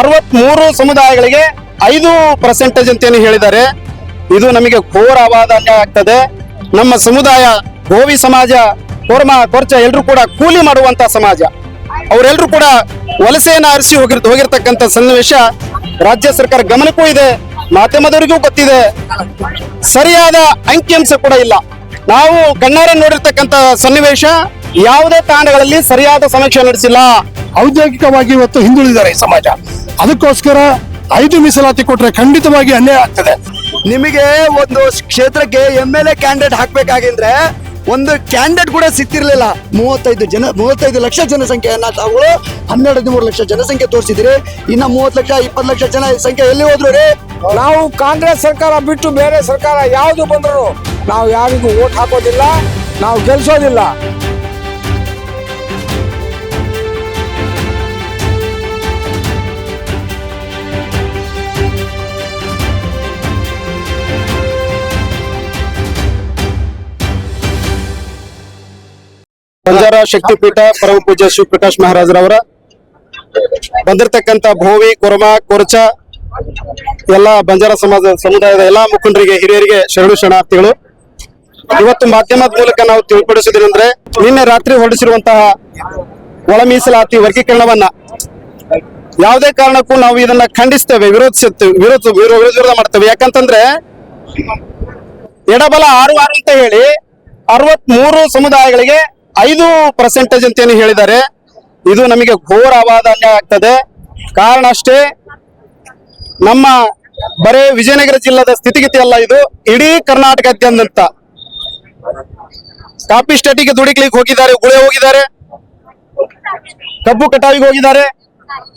ಅರವತ್ ಮೂರು ಸಮುದಾಯಗಳಿಗೆ ಐದು ಪರ್ಸೆಂಟೇಜ್ ಅಂತ ಏನು ಹೇಳಿದ್ದಾರೆ. ಇದು ನಮಗೆ ಘೋರವಾದ ಅನ್ಯಾಯ ಆಗ್ತದೆ. ನಮ್ಮ ಸಮುದಾಯ, ಗೋವಿ ಸಮಾಜ, ಕೋರ್ಮ, ಕೊರ್ಚ ಎಲ್ಲರೂ ಕೂಡ ಕೂಲಿ ಮಾಡುವಂತ ಸಮಾಜ. ಅವರೆಲ್ಲರೂ ಕೂಡ ವಲಸೆಯನ್ನು ಆರಿಸಿ ಹೋಗಿರ್, ಹೋಗಿರ್ತಕ್ಕಂಥ ಸನ್ನಿವೇಶ ರಾಜ್ಯ ಸರ್ಕಾರ ಗಮನಕ್ಕೂ ಇದೆ, ಮಾಧ್ಯಮದವರಿಗೂ ಗೊತ್ತಿದೆ. ಸರಿಯಾದ ಅಂಕಿಅಂಶ ಕೂಡ ಇಲ್ಲ. ನಾವು ಕಣ್ಣಾರೆ ನೋಡಿರ್ತಕ್ಕಂಥ ಸನ್ನಿವೇಶ ಯಾವುದೇ ತಾಂಡಗಳಲ್ಲಿ ಸರಿಯಾದ ಸಮೀಕ್ಷೆ ನಡೆಸಿಲ್ಲ. ಔದ್ಯೋಗಿಕವಾಗಿ ಇವತ್ತು ಹಿಂದುಳಿದಿದ್ದಾರೆ ಈ ಸಮಾಜ. ಅದಕ್ಕೋಸ್ಕರ ಐದು ಮೀಸಲಾತಿ ಕೊಟ್ರೆ ಖಂಡಿತವಾಗಿ ಅನ್ಯಾಯ ಆಗ್ತದೆ. ನಿಮಗೆ ಒಂದು ಕ್ಷೇತ್ರಕ್ಕೆ ಎಂ ಎಲ್ ಎ ಕ್ಯಾಂಡಿಡೇಟ್ ಹಾಕ್ಬೇಕಾಗಿದ್ರೆ ಒಂದು ಕ್ಯಾಂಡಿಡೇಟ್ ಕೂಡ ಸಿಕ್ತಿರ್ಲಿಲ್ಲ. ಮೂವತ್ತೈದು ಜನ ಮೂವತ್ತೈದು ಲಕ್ಷ ಜನಸಂಖ್ಯೆಯನ್ನ ತಾವು ಹನ್ನೆರಡು ಹದಿಮೂರು ಲಕ್ಷ ಜನಸಂಖ್ಯೆ ತೋರಿಸಿದ್ರಿ ಇನ್ನ ಮೂವತ್ತು ಲಕ್ಷ ಇಪ್ಪತ್ತು ಲಕ್ಷ ಜನ ಸಂಖ್ಯೆ ಎಲ್ಲಿ ಹೋದ್ರು ರೀ? ನಾವು ಕಾಂಗ್ರೆಸ್ ಸರ್ಕಾರ ಬಿಟ್ಟು ಬೇರೆ ಸರ್ಕಾರ ಯಾವುದು ಬಂದ್ರು ನಾವು ಯಾರಿಗೂ ಓಟ್ ಹಾಕೋದಿಲ್ಲ ನಾವು ಗೆಲ್ಸೋದಿಲ್ಲ. ಶಕ್ತಿಪೀಠ ಪರಮ ಪೂಜ್ಯ ಶ್ರೀ ಪ್ರಕಾಶ್ ಮಹಾರಾಜರವರ ಬಂದಿರತಕ್ಕಂತ ಭೋವಿ, ಕೊರಮ, ಕೊರಚ, ಎಲ್ಲ ಬಂಜಾರ ಸಮಾಜ ಸಮುದಾಯದ ಎಲ್ಲಾ ಮುಖಂಡರಿಗೆ, ಹಿರಿಯರಿಗೆ ಶರಣು ಶರಣಾರ್ಥಿಗಳು. ಇವತ್ತು ಮಾಧ್ಯಮದ ಮೂಲಕ ನಾವು ತಿಳಿಪಡಿಸಿದ್ರೆ ನಿನ್ನೆ ರಾತ್ರಿ ಹೊರಡಿಸಿರುವಂತಹ ಒಳ ಮೀಸಲಾತಿ ವರ್ಗೀಕರಣವನ್ನ ಯಾವುದೇ ಕಾರಣಕ್ಕೂ ನಾವು ಇದನ್ನ ಖಂಡಿಸ್ತೇವೆ ವಿರೋಧಿಸುತ್ತೇವೆ ವಿರೋಧ, ವಿರೋ- ವಿರೋಧ ಮಾಡ್ತೇವೆ. ಯಾಕಂತಂದ್ರೆ ಎಡಬಲ ಆರು ಆರು ಅಂತ ಹೇಳಿ ಅರವತ್ ಮೂರು ಸಮುದಾಯಗಳಿಗೆ ಐದು ಪರ್ಸೆಂಟೇಜ್ ಅಂತ ಏನು ಹೇಳಿದ್ದಾರೆ. ಇದು ನಮಗೆ ಘೋರವಾದ ಅನ್ಯಾಯ ಆಗ್ತದೆ. ಕಾರಣ ಅಷ್ಟೇ, ನಮ್ಮ ಬರೇ ವಿಜಯನಗರ ಜಿಲ್ಲಾದ ಸ್ಥಿತಿಗತಿ ಅಲ್ಲ ಇದು. ಇಡೀ ಕರ್ನಾಟಕದಾದ್ಯಂತ ಕಾಪಿ ಸ್ಟೇಟಿಗೆ ದುಡಿಕ್ಲಿಕ್ಕೆ ಹೋಗಿದ್ದಾರೆ, ಗುಳೆ ಹೋಗಿದ್ದಾರೆ, ಕಬ್ಬು ಕಟಾವಿಗೆ ಹೋಗಿದ್ದಾರೆ.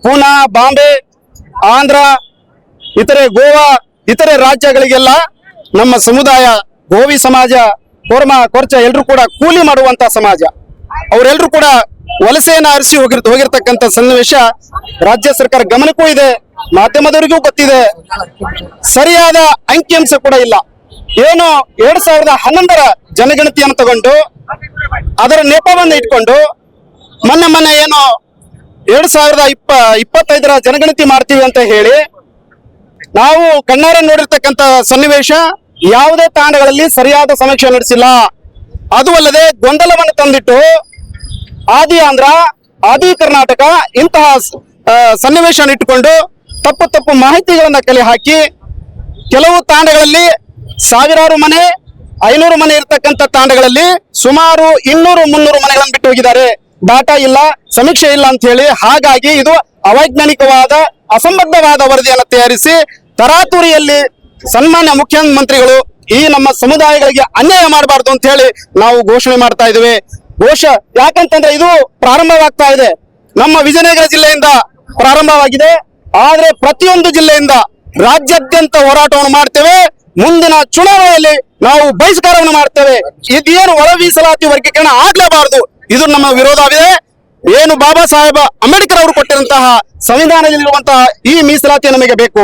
ಪೂನಾ, ಬಾಂಬೆ, ಆಂಧ್ರ, ಇತರೆ ಗೋವಾ, ಇತರೆ ರಾಜ್ಯಗಳಿಗೆಲ್ಲ ನಮ್ಮ ಸಮುದಾಯ, ಗೋವಿ ಸಮಾಜ, ಕೋರ್ಮ, ಕೊರ್ಚ ಎಲ್ಲರೂ ಕೂಡ ಕೂಲಿ ಮಾಡುವಂತ ಸಮಾಜ. ಅವರೆಲ್ಲರೂ ಕೂಡ ವಲಸೆಯನ್ನ ಆರಿಸಿ ಹೋಗಿರ್ ಹೋಗಿರ್ತಕ್ಕಂಥ ಸನ್ನಿವೇಶ ರಾಜ್ಯ ಸರ್ಕಾರ ಗಮನಕ್ಕೂ ಇದೆ, ಮಾಧ್ಯಮದವರಿಗೂ ಗೊತ್ತಿದೆ. ಸರಿಯಾದ ಅಂಕಿಅಂಶ ಕೂಡ ಇಲ್ಲ. ಏನು ಎರಡ್ ಸಾವಿರದ ಹನ್ನೊಂದರ ಜನಗಣತಿಯನ್ನು ತಗೊಂಡು, ಅದರ ನೆಪವನ್ನು ಇಟ್ಕೊಂಡು, ಮೊನ್ನೆ ಮೊನ್ನೆ ಏನು ಎರಡ್ ಸಾವಿರದ ಇಪ್ಪ, ಇಪ್ಪತ್ತೈದರ ಜನಗಣತಿ ಮಾಡ್ತೀವಿ ಅಂತ ಹೇಳಿ, ನಾವು ಕಣ್ಣಾರೆ ನೋಡಿರ್ತಕ್ಕಂಥ ಸನ್ನಿವೇಶ ಯಾವುದೇ ತಾಂಡಗಳಲ್ಲಿ ಸರಿಯಾದ ಸಮೀಕ್ಷೆ ನಡೆಸಿಲ್ಲ. ಅದು ಅಲ್ಲದೆ ಗೊಂದಲವನ್ನು ತಂದಿಟ್ಟು ಆದಿ ಆಂಧ್ರ, ಆದಿ ಕರ್ನಾಟಕ ಇಂತಹ ಸನ್ನಿವೇಶವನ್ನು ಇಟ್ಟುಕೊಂಡು ತಪ್ಪು ತಪ್ಪು ಮಾಹಿತಿಗಳನ್ನ ಕಲೆ ಹಾಕಿ ಕೆಲವು ತಾಂಡಗಳಲ್ಲಿ ಸಾವಿರಾರು ಮನೆ, ಐನೂರು ಮನೆ ಇರತಕ್ಕಂತ ತಾಂಡಗಳಲ್ಲಿ ಸುಮಾರು ಇನ್ನೂರು, ಮುನ್ನೂರು ಮನೆಗಳನ್ನು ಬಿಟ್ಟು ಹೋಗಿದ್ದಾರೆ. ಡಾಟಾ ಇಲ್ಲ, ಸಮೀಕ್ಷೆ ಇಲ್ಲ ಅಂತ ಹೇಳಿ ಹಾಗಾಗಿ ಇದು ಅವೈಜ್ಞಾನಿಕವಾದ, ಅಸಂಬದ್ಧವಾದ ವರದಿಯನ್ನು ತಯಾರಿಸಿ ತರಾತುರಿಯಲ್ಲಿ ಸನ್ಮಾನ್ಯ ಮುಖ್ಯಮಂತ್ರಿಗಳು ಈ ನಮ್ಮ ಸಮುದಾಯಗಳಿಗೆ ಅನ್ಯಾಯ ಮಾಡಬಾರ್ದು ಅಂತ ಹೇಳಿ ನಾವು ಘೋಷಣೆ ಮಾಡ್ತಾ ಇದ್ದೇವೆ. ಘೋಷ ಯಾಕಂತಂದ್ರೆ ಇದು ಪ್ರಾರಂಭವಾಗ್ತಾ ಇದೆ. ನಮ್ಮ ವಿಜಯನಗರ ಜಿಲ್ಲೆಯಿಂದ ಪ್ರಾರಂಭವಾಗಿದೆ. ಆದ್ರೆ ಪ್ರತಿಯೊಂದು ಜಿಲ್ಲೆಯಿಂದ ರಾಜ್ಯಾದ್ಯಂತ ಹೋರಾಟವನ್ನು ಮಾಡ್ತೇವೆ. ಮುಂದಿನ ಚುನಾವಣೆಯಲ್ಲಿ ನಾವು ಬಹಿಷ್ಕಾರವನ್ನು ಮಾಡ್ತೇವೆ. ಇದೇನು ಒಳ ಮೀಸಲಾತಿ ವರ್ಗೀಕರಣ ಆಗ್ಲೇಬಾರದು. ಇದು ನಮ್ಮ ವಿರೋಧವಿದೆ ಏನು ಬಾಬಾ ಸಾಹೇಬ ಅಂಬೇಡ್ಕರ್ ಅವರು ಕೊಟ್ಟಿರುವಂತಹ ಸಂವಿಧಾನದಲ್ಲಿರುವಂತಹ ಈ ಮೀಸಲಾತಿ ನಮಗೆ ಬೇಕು.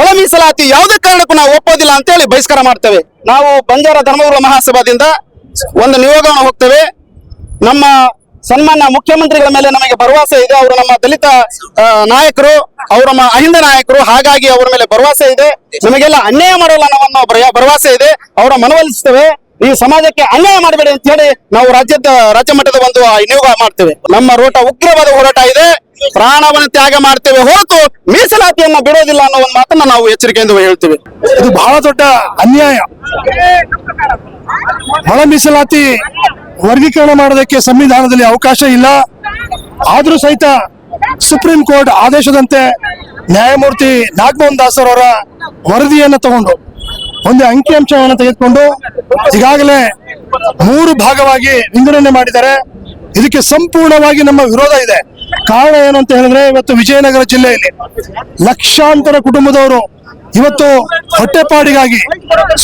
ಒಳ ಮೀಸಲಾತಿ ಯಾವುದೇ ಕಾರಣಕ್ಕೂ ನಾವು ಒಪ್ಪೋದಿಲ್ಲ ಅಂತ ಹೇಳಿ ಬಹಿಷ್ಕಾರ ಮಾಡ್ತೇವೆ. ನಾವು ಬಂಜಾರ ಧರ್ಮಗುರು ಮಹಾಸಭಾದಿಂದ ಒಂದು ನಿಯೋಗವನ್ನು ಹೋಗ್ತೇವೆ. ನಮ್ಮ ಸನ್ಮಾನ್ಯ ಮುಖ್ಯಮಂತ್ರಿಗಳ ಮೇಲೆ ನಮಗೆ ಭರವಸೆ ಇದೆ. ಅವರು ನಮ್ಮ ದಲಿತ ನಾಯಕರು, ಅವರು ನಮ್ಮ ಅಹಿಂದ ನಾಯಕರು, ಹಾಗಾಗಿ ಅವರ ಮೇಲೆ ಭರವಸೆ ಇದೆ. ನಮಗೆಲ್ಲ ಅನ್ಯಾಯ ಮಾಡಲ್ಲ ಅನ್ನೋ ಭರ- ಭರವಸೆ ಇದೆ. ಅವರ ಮನವೊಲಿಸ್ತೇವೆ. ಈ ಸಮಾಜಕ್ಕೆ ಅನ್ಯಾಯ ಮಾಡಬೇಡಿ ಅಂತ ಹೇಳಿ ನಾವು ರಾಜ್ಯದ, ರಾಜ್ಯ ಮಟ್ಟದ ಒಂದು ನಿಯೋಗ ಮಾಡ್ತೇವೆ. ನಮ್ಮ ರೋಟ, ಉಗ್ರವಾದ ಹೋರಾಟ ಇದೆ. ಪ್ರಾಣವನ್ನು ತ್ಯಾಗ ಮಾಡ್ತೇವೆ ಹೊರತು ಮೀಸಲಾತಿಯನ್ನ ಬಿಡೋದಿಲ್ಲ ಅನ್ನೋ ಒಂದು ಮಾತನ್ನ ನಾವು ಎಚ್ಚರಿಕೆಯಿಂದ ಹೇಳ್ತೇವೆ. ಇದು ಬಹಳ ದೊಡ್ಡ ಅನ್ಯಾಯ. ಒಳ ಮೀಸಲಾತಿ ವರ್ಗೀಕರಣ ಮಾಡೋದಕ್ಕೆ ಸಂವಿಧಾನದಲ್ಲಿ ಅವಕಾಶ ಇಲ್ಲ. ಆದರೂ ಸಹಿತ ಸುಪ್ರೀಂ ಕೋರ್ಟ್ ಆದೇಶದಂತೆ ನ್ಯಾಯಮೂರ್ತಿ ನಾಗಮೋಹನ್ ದಾಸರ್ ಅವರ ವರದಿಯನ್ನು ತಗೊಂಡು, ಒಂದು ಅಂಕಿಅಂಶವನ್ನು ತೆಗೆದುಕೊಂಡು ಈಗಾಗಲೇ ಮೂರು ಭಾಗವಾಗಿ ವಿಂಗಡಣೆ ಮಾಡಿದ್ದಾರೆ. ಇದಕ್ಕೆ ಸಂಪೂರ್ಣವಾಗಿ ನಮ್ಮ ವಿರೋಧ ಇದೆ. ಕಾರಣ ಏನು ಅಂತ ಹೇಳಿದ್ರೆ ಇವತ್ತು ವಿಜಯನಗರ ಜಿಲ್ಲೆಯಲ್ಲಿ ಲಕ್ಷಾಂತರ ಕುಟುಂಬದವರು ಇವತ್ತು ಹೊಟ್ಟೆಪಾಡಿಗಾಗಿ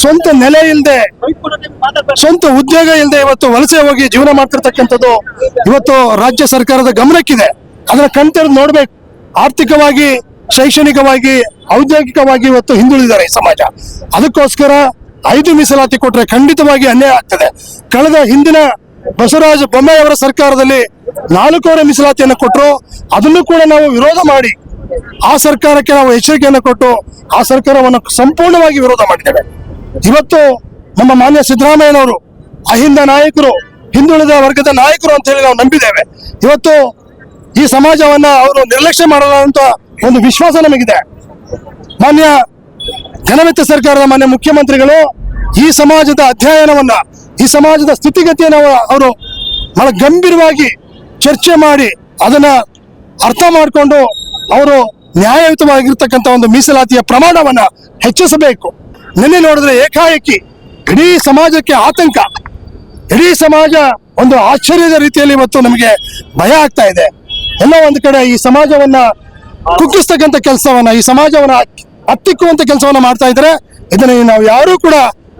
ಸ್ವಂತ ನೆಲೆ ಇಲ್ಲದೆ ಸ್ವಂತ ಉದ್ಯೋಗ ಇಲ್ಲದೆ ಇವತ್ತು ವಲಸೆ ಹೋಗಿ ಜೀವನ ಮಾಡ್ತಿರ್ತಕ್ಕಂಥದ್ದು ಇವತ್ತು ರಾಜ್ಯ ಸರ್ಕಾರದ ಗಮನಕ್ಕಿದೆ. ಅದನ್ನ ಕಣ್ತೆರೆದು ನೋಡ್ಬೇಕು. ಆರ್ಥಿಕವಾಗಿ, ಶೈಕ್ಷಣಿಕವಾಗಿ, ಔದ್ಯೋಗಿಕವಾಗಿ ಇವತ್ತು ಹಿಂದುಳಿದಿದ್ದಾರೆ ಈ ಸಮಾಜ. ಅದಕ್ಕೋಸ್ಕರ ಐದು ಮೀಸಲಾತಿ ಕೊಟ್ರೆ ಖಂಡಿತವಾಗಿ ಅನ್ಯಾಯ ಆಗ್ತದೆ. ಕಳೆದ ಹಿಂದಿನ ಬಸವರಾಜ ಬೊಮ್ಮಾಯಿ ಅವರ ಸರ್ಕಾರದಲ್ಲಿ ನಾಲ್ಕೂವರೆ ಮೀಸಲಾತಿಯನ್ನು ಕೊಟ್ಟರು ಅದನ್ನು ಕೂಡ ನಾವು ವಿರೋಧ ಮಾಡಿ ಆ ಸರ್ಕಾರಕ್ಕೆ ನಾವು ಎಚ್ಚರಿಕೆಯನ್ನು ಕೊಟ್ಟು ಆ ಸರ್ಕಾರವನ್ನು ಸಂಪೂರ್ಣವಾಗಿ ವಿರೋಧ ಮಾಡಿದ್ದೇವೆ ಇವತ್ತು ನಮ್ಮ ಮಾನ್ಯ ಸಿದ್ದರಾಮಯ್ಯನವರು ಅಹಿಂದ ನಾಯಕರು, ಹಿಂದುಳಿದ ವರ್ಗದ ನಾಯಕರು ಅಂತ ಹೇಳಿ ನಾವು ನಂಬಿದ್ದೇವೆ. ಇವತ್ತು ಈ ಸಮಾಜವನ್ನ ಅವರು ನಿರ್ಲಕ್ಷ್ಯ ಮಾಡಲಂತ ಒಂದು ವಿಶ್ವಾಸ ನಮಗಿದೆ. ಮಾನ್ಯ ಜನಮಿತ್ರ ಸರ್ಕಾರದ ಮಾನ್ಯ ಮುಖ್ಯಮಂತ್ರಿಗಳು ಈ ಸಮಾಜದ ಅಧ್ಯಯನವನ್ನ, ಈ ಸಮಾಜದ ಸ್ಥಿತಿಗತಿಯನ್ನು ಅವ- ಅವರು ಬಹಳ ಗಂಭೀರವಾಗಿ ಚರ್ಚೆ ಮಾಡಿ ಅದನ್ನ ಅರ್ಥ ಮಾಡಿಕೊಂಡು ಅವರು ನ್ಯಾಯಯುತವಾಗಿರ್ತಕ್ಕಂಥ ಒಂದು ಮೀಸಲಾತಿಯ ಪ್ರಮಾಣವನ್ನ ಹೆಚ್ಚಿಸಬೇಕು. ನಿನ್ನೆ ನೋಡಿದ್ರೆ ಏಕಾಏಕಿ ಇಡೀ ಸಮಾಜಕ್ಕೆ ಆತಂಕ. ಇಡೀ ಸಮಾಜ ಒಂದು ಆಶ್ಚರ್ಯದ ರೀತಿಯಲ್ಲಿ ಇವತ್ತು ನಮಗೆ ಭಯ ಆಗ್ತಾ ಇದೆ. ಎಲ್ಲ ಒಂದು ಕಡೆ ಈ ಸಮಾಜವನ್ನ ಕುಗ್ಗಿಸ್ತಕ್ಕಂಥ ಕೆಲಸವನ್ನ, ಈ ಸಮಾಜವನ್ನ ಹತ್ತಿಕ್ಕುವಂತ ಕೆಲಸವನ್ನ ಮಾಡ್ತಾ ಇದ್ರೆ ಇದನ್ನ ನಾವು ಯಾರೂ ಕೂಡ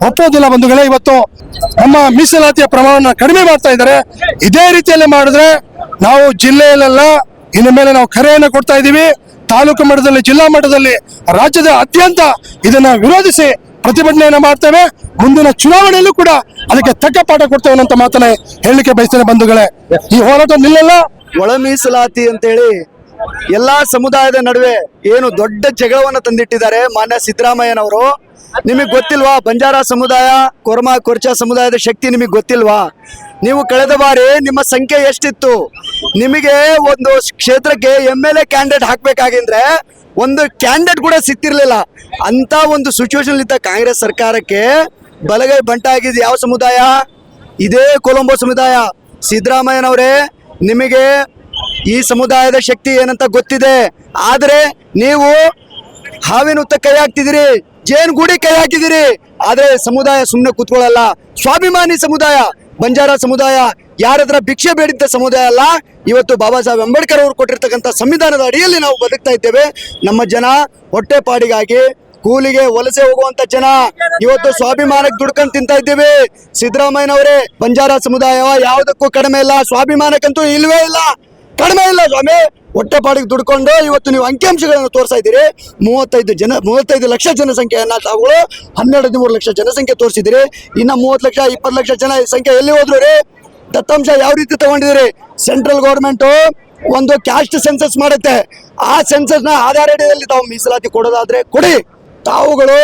ಒಪ್ಪೋದಿಲ್ಲ ಬಂಧುಗಳೇ. ಇವತ್ತು ನಮ್ಮ ಮೀಸಲಾತಿಯ ಪ್ರಮಾಣ ಕಡಿಮೆ ಮಾಡ್ತಾ ಇದ್ದಾರೆ. ಇದೇ ರೀತಿಯಲ್ಲಿ ಮಾಡಿದ್ರೆ ನಾವು ಜಿಲ್ಲೆಯಲ್ಲೆಲ್ಲ ಇನ್ನು ಮೇಲೆ ನಾವು ಕರೆಯನ್ನು ಕೊಡ್ತಾ ಇದ್ದೀವಿ. ತಾಲೂಕು ಮಟ್ಟದಲ್ಲಿ, ಜಿಲ್ಲಾ ಮಟ್ಟದಲ್ಲಿ ರಾಜ್ಯದ ಅತ್ಯಂತ ಇದನ್ನ ವಿರೋಧಿಸಿ ಪ್ರತಿಭಟನೆಯನ್ನ ಮಾಡ್ತೇವೆ. ಮುಂದಿನ ಚುನಾವಣೆಯಲ್ಲೂ ಕೂಡ ಅದಕ್ಕೆ ತಕ್ಕ ಪಾಠ ಕೊಡ್ತೇವೆ ಅನ್ನೋ ಮಾತನ್ನ ಹೇಳಲಿಕ್ಕೆ ಬಯಸ್ತೇನೆ ಬಂಧುಗಳೇ. ಈ ಹೋರಾಟ ನಿಲ್ಲಲ್ಲ? ಒಳ ಮೀಸಲಾತಿ ಅಂತೇಳಿ ಎಲ್ಲಾ ಸಮುದಾಯದ ನಡುವೆ ಏನು ದೊಡ್ಡ ಜಗಳವನ್ನ ತಂದಿಟ್ಟಿದ್ದಾರೆ ಮಾನ್ಯ ಸಿದ್ದರಾಮಯ್ಯನವರು. ನಿಮಗೆ ಗೊತ್ತಿಲ್ವಾ ಬಂಜಾರ ಸಮುದಾಯ, ಕೊರ್ಮಾ ಕೊರ್ಚಾ ಸಮುದಾಯದ ಶಕ್ತಿ ನಿಮಗೆ ಗೊತ್ತಿಲ್ವಾ? ನೀವು ಕಳೆದ ಬಾರಿ ನಿಮ್ಮ ಸಂಖ್ಯೆ ಎಷ್ಟಿತ್ತು? ನಿಮಗೆ ಒಂದು ಕ್ಷೇತ್ರಕ್ಕೆ ಎಂ ಎಲ್ ಎ ಕ್ಯಾಂಡಿಡೇಟ್ ಹಾಕ್ಬೇಕಾಗಿದ್ರೆ ಒಂದು ಕ್ಯಾಂಡಿಡೇಟ್ ಕೂಡ ಸಿಕ್ತಿರ್ಲಿಲ್ಲ. ಅಂತ ಒಂದು ಸಿಚುವೇಶನ್ ಇದ್ದ ಕಾಂಗ್ರೆಸ್ ಸರ್ಕಾರಕ್ಕೆ ಬಲಗೈ ಬಂಟಾಗಿದ್ದು ಯಾವ ಸಮುದಾಯ? ಇದೇ ಕೊಲಂಬೋ ಸಮುದಾಯ. ಸಿದ್ದರಾಮಯ್ಯನವರೇ, ನಿಮಗೆ ಈ ಸಮುದಾಯದ ಶಕ್ತಿ ಏನಂತ ಗೊತ್ತಿದೆ. ಆದರೆ ನೀವು ಹಾವಿನ ಉತ್ತ ಕೈ ಹಾಕ್ತಿದ್ದೀರಿ, ಜೇನುಗೂಡಿ ಕೈ ಹಾಕಿದಿರಿ ಆದರೆ ಸಮುದಾಯ ಸುಮ್ಮನೆ ಕೂತ್ಕೊಳ್ಳಲ್ಲ. ಸ್ವಾಭಿಮಾನಿ ಸಮುದಾಯ. ಬಂಜಾರ ಸಮುದಾಯ ಯಾರ ಹತ್ರ ಭಿಕ್ಷೆ ಬೇಡಿದ್ದ ಸಮುದಾಯ ಅಲ್ಲ, ಇವತ್ತು ಬಾಬಾ ಸಾಹೇಬ್ ಅಂಬೇಡ್ಕರ್ ಅವರು ಕೊಟ್ಟಿರ್ತಕ್ಕಂಥ ಸಂವಿಧಾನದ ಅಡಿಯಲ್ಲಿ ನಾವು ಬದುಕ್ತಾ ಇದ್ದೇವೆ. ನಮ್ಮ ಜನ ಹೊಟ್ಟೆಪಾಡಿಗಾಗಿ ಕೂಲಿಗೆ ವಲಸೆ ಹೋಗುವಂತ ಜನ, ಇವತ್ತು ಸ್ವಾಭಿಮಾನಕ್ಕೆ ದುಡ್ಕೊಂಡ್ ತಿಂತಾ ಇದ್ದೀವಿ. ಸಿದ್ದರಾಮಯ್ಯನವರೇ, ಬಂಜಾರ ಸಮುದಾಯ ಯಾವುದಕ್ಕೂ ಕಡಿಮೆ ಇಲ್ಲ. ಸ್ವಾಭಿಮಾನಕ್ಕಂತೂ ಇಲ್ವೇ ಇಲ್ಲ. ಕಡಿಮೆ ಇಲ್ಲ ಸ್ವಾಮಿ. ಹೊಟ್ಟೆಪಾಡಿಗೆ ದುಡ್ಕೊಂಡು ಇವತ್ತು ನೀವು ಅಂಕಿಅಂಶಗಳನ್ನು ತೋರಿಸ್ತಾ ಇದ್ದೀರಿ. ಮೂವತ್ತೈದು ಜನ, ಮೂವತ್ತೈದು ಲಕ್ಷ ಜನಸಂಖ್ಯೆಯನ್ನ ತಾವುಗಳು ಹನ್ನೆರಡು ಹದಿಮೂರು ಲಕ್ಷ ಜನಸಂಖ್ಯೆ ತೋರಿಸಿದಿರಿ ಇನ್ನ ಮೂವತ್ತು ಲಕ್ಷ, ಇಪ್ಪತ್ತು ಲಕ್ಷ ಜನ ಸಂಖ್ಯೆ ಎಲ್ಲಿ ಹೋದ್ರು ರೀ? ದತ್ತಾಂಶ ಯಾವ ರೀತಿ ತಗೊಂಡಿದ್ದೀರಿ? ಸೆಂಟ್ರಲ್ ಗೌರ್ಮೆಂಟು ಒಂದು ಕ್ಯಾಸ್ಟ್ ಸೆನ್ಸಸ್ ಮಾಡುತ್ತೆ. ಆ ಸೆನ್ಸಸ್ನ ಆಧಾರ ಅಡಿಯಲ್ಲಿ ತಾವು ಮೀಸಲಾತಿ ಕೊಡೋದಾದ್ರೆ ಕೊಡಿ. ತಾವುಗಳು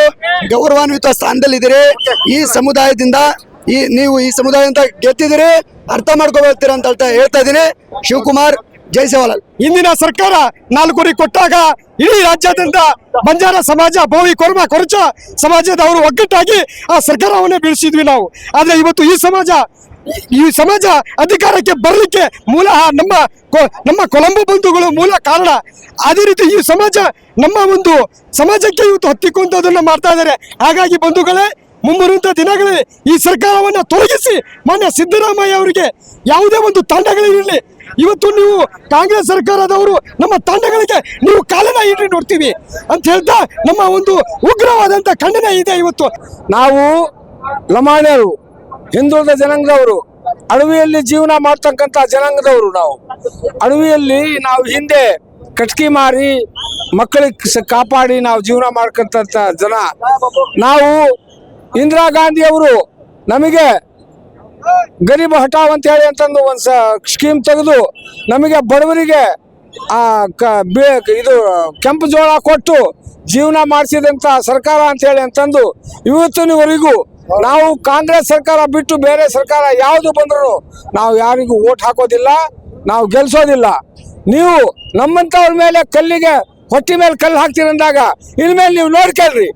ಗೌರವಾನ್ವಿತ ಸ್ಥಾನದಲ್ಲಿದ್ದೀರಿ. ಈ ಸಮುದಾಯದಿಂದ ಈ ನೀವು ಈ ಸಮುದಾಯದಿಂದ ಗೆದ್ದಿದ್ದೀರಿ. ಅರ್ಥ ಮಾಡ್ಕೋಬೇಕ್ತೀರ ಅಂತ ಹೇಳ್ತಾ ಇದ್ದೀನಿ. ಶಿವಕುಮಾರ್ ಜೈ ಸೇವಾಲಾಲ್. ಇಂದಿನ ಸರ್ಕಾರ ನಾಲ್ಕುರಿ ಕೊಟ್ಟಾಗ ಇಡೀ ರಾಜ್ಯಾದ್ಯಂತ ಬಂಜಾರ ಸಮಾಜ ಬೋವಿ ಕೊರ್ಮ, ಕೊರಚ ಸಮಾಜದವರು ಒಗ್ಗಟ್ಟಾಗಿ ಆ ಸರ್ಕಾರವನ್ನೇ ಬೀಳಿಸಿದ್ವಿ ನಾವು. ಆದರೆ ಇವತ್ತು ಈ ಸಮಾಜ ಈ ಸಮಾಜ ಅಧಿಕಾರಕ್ಕೆ ಬರಲಿಕ್ಕೆ ಮೂಲ ನಮ್ಮ ನಮ್ಮ ಕೊಲಂಬೋ ಬಂಧುಗಳು ಮೂಲ ಕಾರಣ. ಅದೇ ರೀತಿ ಈ ಸಮಾಜ ನಮ್ಮ ಒಂದು ಸಮಾಜಕ್ಕೆ ಇವತ್ತು ಹತ್ತಿಕ್ಕುವಂಥದ್ದನ್ನು ಮಾಡ್ತಾ ಇದ್ದಾರೆ. ಹಾಗಾಗಿ ಬಂಧುಗಳೇ, ಮುಂಬರುವಂತ ದಿನಗಳಲ್ಲಿ ಈ ಸರ್ಕಾರವನ್ನ ತೊಲಗಿಸಿ ಮಾನ್ಯ ಸಿದ್ದರಾಮಯ್ಯ ಅವರಿಗೆ ಯಾವುದೇ ಒಂದು ತಂಡಗಳಿರಲಿ ಇವತ್ತು ನೀವು ಕಾಂಗ್ರೆಸ್ ಸರ್ಕಾರದವರು, ನಮ್ಮ ತಂಡಗಳಿಗೆ ನೀವು ಕಾಲನ ಇಟ್ಟು ನೋಡ್ತೀವಿ ಅಂತ ಹೇಳ್ತಾ ನಮ್ಮ ಒಂದು ಉಗ್ರವಾದಂತ ಖಂಡನೆ ಇದೆ ಇವತ್ತು. ನಾವು ಲಮಾಣಿಯರು, ಹಿಂದುಳಿದ ಜನಾಂಗದವರು, ಅಡವಿಯಲ್ಲಿ ಜೀವನ ಮಾಡ್ತಕ್ಕಂಥ ಜನಾಂಗದವರು ನಾವು. ಅಡವಿಯಲ್ಲಿ ನಾವು ಹಿಂದೆ ಕಟ್ಕಿ ಮಾರಿ ಮಕ್ಕಳಿಗೆ ಕಾಪಾಡಿ ನಾವು ಜೀವನ ಮಾಡ್ಕೊಂತ ಜನ. ನಾವು ಇಂದಿರಾ ಗಾಂಧಿ ಅವರು ನಮಗೆ ಗರೀಬ್ ಹಠಾವ್ ಅಂತ ಹೇಳಿ ಅಂತಂದು ಒಂದು ಸ್ಕೀಮ್ ತೆಗೆದು ನಮಗೆ ಬಡವರಿಗೆ, ಆ ಇದು ಕೆಂಪು ಜೋಳ ಕೊಟ್ಟು ಜೀವನ ಮಾಡಿಸಿದಂತ ಸರ್ಕಾರ ಅಂತ ಹೇಳಿ ಅಂತಂದು ಇವತ್ತಿನವರೆಗೂ ನಾವು ಕಾಂಗ್ರೆಸ್ ಸರ್ಕಾರ ಬಿಟ್ಟು ಬೇರೆ ಸರ್ಕಾರ ಯಾವುದು ಬಂದರೂ ನಾವು ಯಾರಿಗೂ ಓಟ್ ಹಾಕೋದಿಲ್ಲ, ನಾವು ಗೆಲ್ಸೋದಿಲ್ಲ. ನೀವು ನಮ್ಮಂತವ್ರ ಮೇಲೆ ಕಲ್ಲಿಗೆ ಹೊಟ್ಟಿ ಮೇಲೆ ಕಲ್ಲು ಹಾಕ್ತೀರಂದಾಗ ಇನ್ಮೇಲೆ ನೀವು ನೋಡ್ಕೊಳ್ರಿ.